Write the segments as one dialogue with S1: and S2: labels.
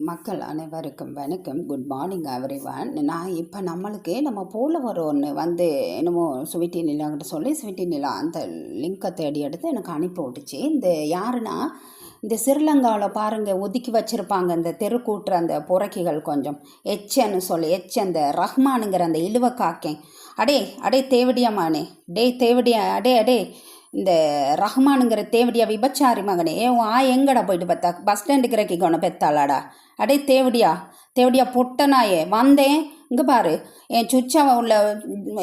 S1: மக்கள் அனைவருக்கும் வணக்கம். குட் மார்னிங் எவ்ரிவன் நான் இப்போ நம்மளுக்கு நம்ம போல வர ஒன்று வந்து என்னமோ ஸ்வீட்டி நிலாங்கிட்ட சொல்லி ஸ்வீட்டி நிலா அந்த லிங்கை தேடி எடுத்து எனக்கு அனுப்பி விட்டுச்சு. இந்த யாருன்னா இந்த சிறிலங்காவில் பாருங்கள் ஒதுக்கி வச்சுருப்பாங்க இந்த தெருக்கூட்டுற அந்த புறக்கிகள் கொஞ்சம். எச்சன்னு சொல்லி எச்ச அந்த ரஹ்மானுங்கிற அந்த இழுவ காக்கேன். அடே அடே தேவடியாமானே டே தேவடியா அடே அடே. இந்த ரஹ்மானுங்கிற தேவடியா விபச்சாரி மகனே ஏ உன் ஆ எங்கடா போயிட்டு பார்த்தா பஸ் ஸ்டாண்டுக்கு இறக்கி கொண்டு பெத்தாளாடா. அடே தேவடியா தேவடியா பொட்டனாயே வந்தேன். இங்கே பாரு என் சுச்சாவை உள்ள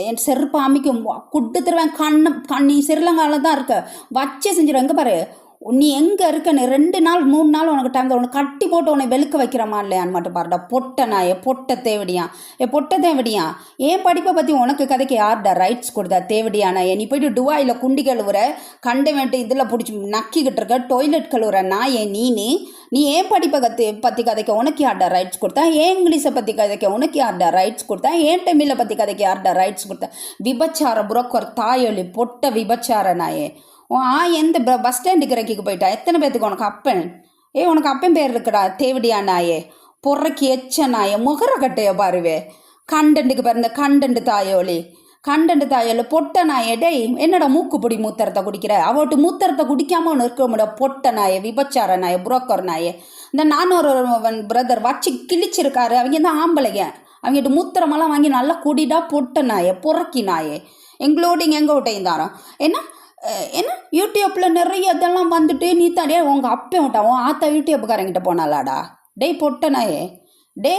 S1: என் செருப்பு அமைக்கும் குட்டு தருவேன் கண்ணு கண்ணி சிறிலங்கால தான் இருக்க. வச்சு செஞ்சிருவேன் இங்கே பாரு. நீ எங்கே இருக்கன்னு ரெண்டு நாள் மூணு நாள் உனக்கு டைம் உனக்கு கட்டி போட்டு உன்னை வெளுக்க வைக்கிறமா இல்லையான்னு மட்டும் பாருடா. பொட்டை நான் ஏ பொட்ட தேவடியா. ஏ பொட்ட தேவடியா. ஏன் படிப்பை பற்றி உனக்கு கதைக்கு யார்டா ரைட்ஸ் கொடுத்தா? தேவடியானா நீ போயிட்டு டுவாயில் குண்டி கழுவுற கண்டு இதில் பிடிச்சி நக்கிக்கிட்டு இருக்க டொய்லெட் கழுவுற நான். ஏன் நீ நீ ஏன் படிப்பை கற்று பற்றி கதைக்க உனக்கு யார்டா ரைட்ஸ் கொடுத்தா? ஏன் இங்கிலீஷை பற்றி கதைக்க உனக்கு யார்டா ரைட்ஸ் கொடுத்தா? ஏன் தமிழை பற்றி கதைக்க யார்டா ரைட்ஸ் கொடுத்தா? விபச்சார புரோக்கர் தாயொலி பொட்ட விபச்சார நாயே. உன் ஆ எந்த பஸ் ஸ்டாண்டுக்கு இறக்கிக்கு போயிட்டா? எத்தனை பேர்த்துக்கு உனக்கு அப்பன்? ஏ உனக்கு அப்பன் பேர் இருக்குடா தேவடியா நாயே. பொறக்கி எச்ச நாயே முகர கட்டையை பாருவே. கண்டண்டுக்கு பிறந்த கண்டண்டு தாயோலி. கண்டண்டு தாயோலி பொட்ட நாயே டேய் என்னடா மூக்குப்பிடி மூத்தரத்தை குடிக்கிற? அவட்டு மூத்தரத்தை குடிக்காம ஒன்று இருக்க முடியாது பொட்ட நாயே விபச்சார நாயே புரோக்கர் நாயே. இந்த நானூறு பிரதர் வச்சு கிழிச்சிருக்காரு அவங்க தான் ஆம்பளைங்க. அவங்ககிட்ட மூத்திரமெல்லாம் வாங்கி நல்லா குடிடா பொட்ட நாயே புறக்கி நாயே. எங்களோட எங்கள் விட்டையும் தாரோம் என்ன? என்ன? யூடியூப்பில் நிறைய இதெல்லாம் வந்துட்டு நீ தானே உங்கள் அப்பே விட்டான் உன் ஆத்தா யூடியூப்புக்காரங்கிட்ட போனாலாடா டேய் பொட்டனாயே. டே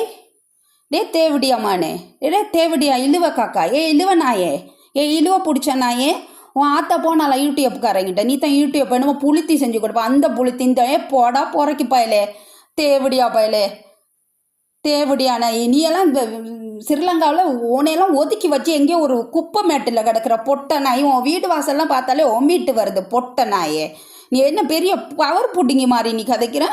S1: டேய் டே தேவடியாமானே டே தேவடியா இழுவ காக்கா. ஏ இழுவ நாயே. ஏ இழுவ பிடிச்ச நாயே. உன் ஆத்தா போனாலா யூடியூப்புக்காரங்கிட்ட நீ தான் யூடியூப் என்னமோ புளுத்தி செஞ்சு கொடுப்பா. அந்த புளுத்தி இந்த ஏ போடா பொறக்கி பயலே. தேவடியா பயலே. தேவடியான நீ எல்லாம் இந்த ஸ்ரீலங்காவில் உன்னையெல்லாம் ஒதுக்கி வச்சு எங்கேயோ ஒரு குப்பை மேட்டில் கிடக்கிற பொட்டை நாய் உன் வீடு வாசல்லாம் பார்த்தாலே ஒம்பிட்டு வருது பொட்டை நாயே. நீ என்ன பெரிய பவர் புட்டிங்க மாதிரி நீ கதைக்கிற?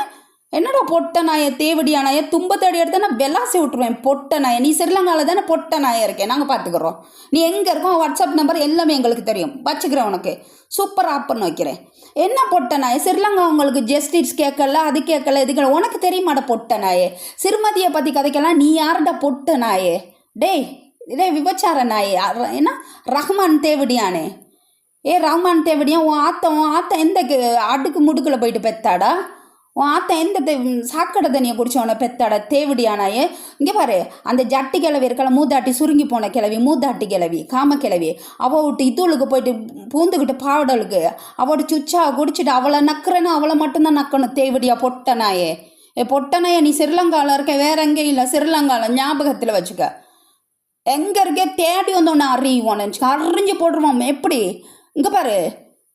S1: என்னடா பொட்டை நாயை தேவடியா நாயை தும்பத்தடி எடுத்து நான் வெலாசி விட்ருவேன் பொட்டை நாயை. நீ ஸ்ரீலங்காவில் தானே பொட்டை நாய இருக்கேன் நாங்கள் பார்த்துக்குறோம் நீ எங்கே இருக்கோம் வாட்ஸ்அப் நம்பர் எல்லாமே எங்களுக்கு தெரியும். வச்சுக்கிறேன் உனக்கு. சூப்பர் ஆப் பண்ண வைக்கிறேன். என்ன பொட்டை நாய்? ஸ்ரீலங்கா உங்களுக்கு ஜஸ்டிஸ் கேட்கல அது கேட்கல இது கேட்கல. உனக்கு தெரியுமாடா பொட்டை நாயே? சிறுமதியை பற்றி கதைக்கலாம். நீ யாருடா பொட்டை நாயே? டேய் இதே விபச்சார நாயே. என்ன? ரஹ்மான் தேவடியானே. ஏ ரஹ்மான் தேவடியா? உன் ஆத்தம் உன் ஆத்தம் எந்த அடுக்கு முடுக்கில் போயிட்டு பெத்தாடா? உன் ஆத்தன் எந்த சாக்கடை தண்ணியை குடிச்சு பெத்தாட பெத்தாடா? தேவடியானாயே. இங்கே பாரு அந்த ஜட்டி கிளவி இருக்கல மூதாட்டி சுருங்கி போன கிளவி மூதாட்டி கிளவி காம கிளவி அவ விட்டு இதுளுக்கு போயிட்டு பூந்துக்கிட்டு பாவடலுக்கு அவட சுச்சா குடிச்சிட்டு அவளை நக்குறேன்னு அவளை மட்டும்தான் நக்கணும் தேவடியா பொட்டனாயே. ஏ பொட்டனாயே நீ சிறிலங்காவில் இருக்க வேற எங்கேயும் இல்லை ஸ்ரீலங்காவில் ஞாபகத்தில் வச்சுக்க. எங்கே இருக்கே தேடி வந்தோன்னு அறியுவோன்னு அறிஞ்சு போட்டுருவோம் எப்படி? இங்கே பாரு.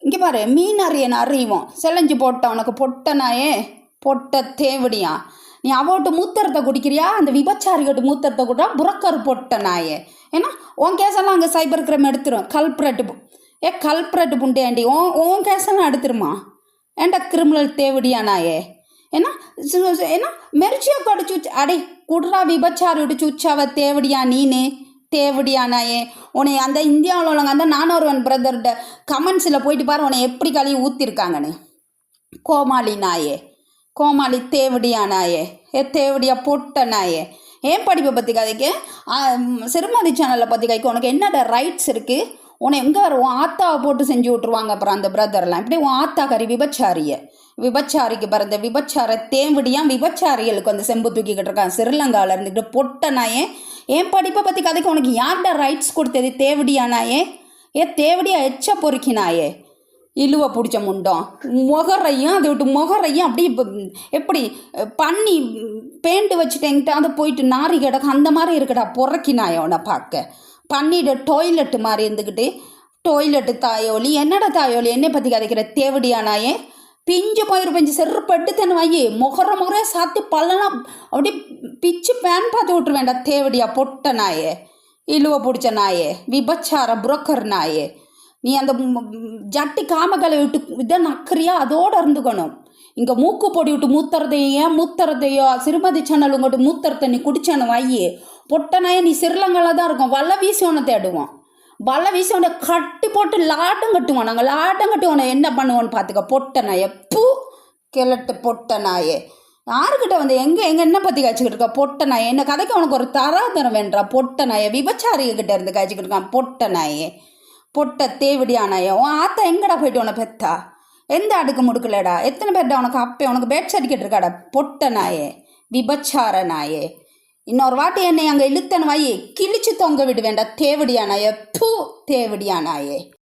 S1: இங்கே பாரு மீன் அறியன் அறிவோம் செலஞ்சு போட்ட உனக்கு பொட்டனாயே பொட்ட தேவடியா. நீ அவட்டு மூத்தரத்தை குடிக்கிறியா? அந்த விபச்சாரிகிட்ட மூத்தரத்தை குடிறா புறக்கர் பொட்டனாயே ஏன்னா உன் கேஸெல்லாம் அங்கே சைபர் கிரைம் எடுத்துரும். கல்ப்ரேட்டு ஏ கல்ப்ரேட்டு புண்டேண்டி உன் உன் கேஸெல்லாம் எடுத்துருமா? ஏன்டா கிரிமினல் தேவடியா நாயே ஏன்னா ஏன்னா மெரிச்சியா கடிச்சு அடே குட்ரா விபச்சாரி விட்டு சுச்சாவ தேவடியா நீனு? தேவடியா நாயே உன்னை அந்த இந்தியாவில் உள்ளவங்க அந்த நானூறுவன் பிரதர்கிட்ட கமெண்ட்ஸில் போயிட்டு பாரு உன்னை எப்படி கழுவி ஊற்றிருக்காங்கன்னு கோமாளி நாயே கோமாளி தேவடியா நாயே ஏ தேவடியா பொட்ட நாயே ஏன் படிப்பை பற்றி கதைக்கு? சிறுமதி சேனலில் பற்றி கைக்கு உனக்கு என்னடா ரைட்ஸ் இருக்குது உன்னை எங்கே வர உன் ஆத்தாவை போட்டு செஞ்சு விட்ருவாங்க அப்புறம் அந்த பிரதர்லாம் இப்படி உன் ஆத்தா கறி விபச்சாரிய. விபச்சாரிக்கு பிறந்த விபச்சார தேவடியா விபச்சாரிகளுக்கு வந்து செம்பு தூக்கிக்கிட்டு இருக்கான். சிறிலங்காவில் இருந்துக்கிட்டு பொட்ட நாயே ஏன் படிப்பை பற்றி கதைக்கு உனக்கு யார்டா ரைட்ஸ் கொடுத்தது? தேவடியா நாயே? ஏ தேவடியா எச்ச பொறுக்கினாயே இழுவை பிடிச்ச முண்டம். முகரையும் அதை விட்டு முகரையும் அப்படி எப்படி பண்ணி பேண்ட் வச்சுட்டேங்கிட்ட அதை போயிட்டு நாரி கிடக்கு. அந்த மாதிரி இருக்குடா புறக்கினாய உன்னை பார்க்க. பண்ணிட டாய்லெட்டு மாதிரி இருந்துக்கிட்டு டாய்லெட்டு தாயோலி. என்னடா தாயோலி? என்னை பற்றி கதைக்கிற? தேவடியானாயே பிஞ்சு பயிர் பஞ்சு செருப்பட்டு தன் வாங்கி முகர முகரே சாத்தி பல்லெல்லாம் அப்படியே பிச்சு பேன் பார்த்து விட்டுருவேண்டா தேவடியா பொட்ட நாயே இழுவ பிடிச்ச நாயே விபச்சார புரோக்கர் நாயே. நீ அந்த ஜட்டி காமக்கலை விட்டு இதை நக்கறியா? அதோடு இருந்துக்கணும். இங்கே மூக்கு பொடி விட்டு மூத்துறதையும் ஏன் மூத்துறதையோ சிறுமதி சேனல் உங்கள்கிட்ட மூத்துறத நீ குடிச்சானு வாயி. பொட்டனாயே நீ சிறுலங்கால தான் இருக்கும். வல்ல வீசி உன்னை தேடுவோம் வலை வீசி அவனை கட்டி போட்டு லாட்டம் கட்டுவோம் நாங்கள் லாட்டம் கட்டி உன்னை என்ன பண்ணுவோன்னு பார்த்துக்க. பொட்ட நாயே. பூ கிழட்டு பொட்ட நாயே. யாருக்கிட்ட வந்து எங்கே எங்கே என்ன பற்றி காய்ச்சிக்கிட்டு இருக்கா? பொட்ட நாயை. என்ன கதைக்கு உனக்கு ஒரு தராதரம் வேண்டா? பொட்ட நாயை. விபச்சாரிகிட்ட இருந்து காய்ச்சிக்கிட்டு இருக்கான் பொட்ட நாயே. பொட்ட தேவடியா நாயை. உன் ஆத்தா எங்கடா போயிட்டு உன பெத்தா? எந்த அடுக்கு முடுக்கலடா? எத்தனை பேர்டா உனக்கு அப்பே உனக்கு பேட் அடிக்கிட்டு இருக்காடா? பொட்ட நாயே. விபச்சார நாயே. இன்னொரு வாட்டி என்னை அங்கே இழுத்தன் வாயி கிழிச்சு தொங்க விடுவேண்டா தேவடியானாயே பூ தேவடியானாயே.